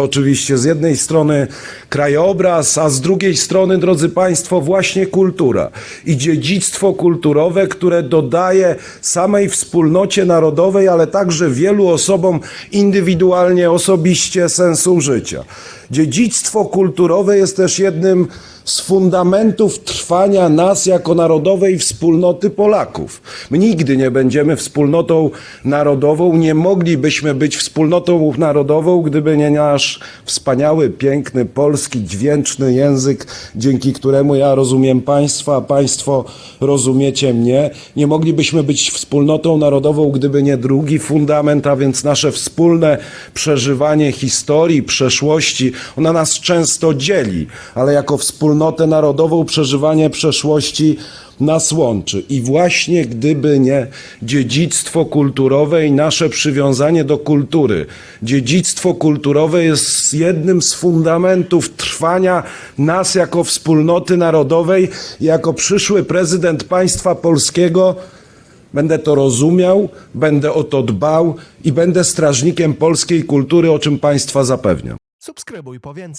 Oczywiście z jednej strony krajobraz, a z drugiej strony, drodzy Państwo, właśnie kultura i dziedzictwo kulturowe, które dodaje samej wspólnocie narodowej, ale także wielu osobom indywidualnie, osobiście sensu życia. Dziedzictwo kulturowe jest też jednym z fundamentów trwania nas jako narodowej wspólnoty Polaków. My nigdy nie będziemy wspólnotą narodową, nie moglibyśmy być wspólnotą narodową, gdyby nie nasz wspaniały, piękny, polski, dźwięczny język, dzięki któremu ja rozumiem Państwa, a Państwo rozumiecie mnie. Nie moglibyśmy być wspólnotą narodową, gdyby nie drugi fundament, a więc nasze wspólne przeżywanie historii, przeszłości. Ona nas często dzieli, ale jako wspólnotę narodową przeżywanie przeszłości nas łączy. I właśnie gdyby nie dziedzictwo kulturowe i nasze przywiązanie do kultury, dziedzictwo kulturowe jest jednym z fundamentów trwania nas jako wspólnoty narodowej, jako przyszły prezydent państwa polskiego. Będę to rozumiał, będę o to dbał i będę strażnikiem polskiej kultury, o czym Państwa zapewniam. Subskrybuj po więcej.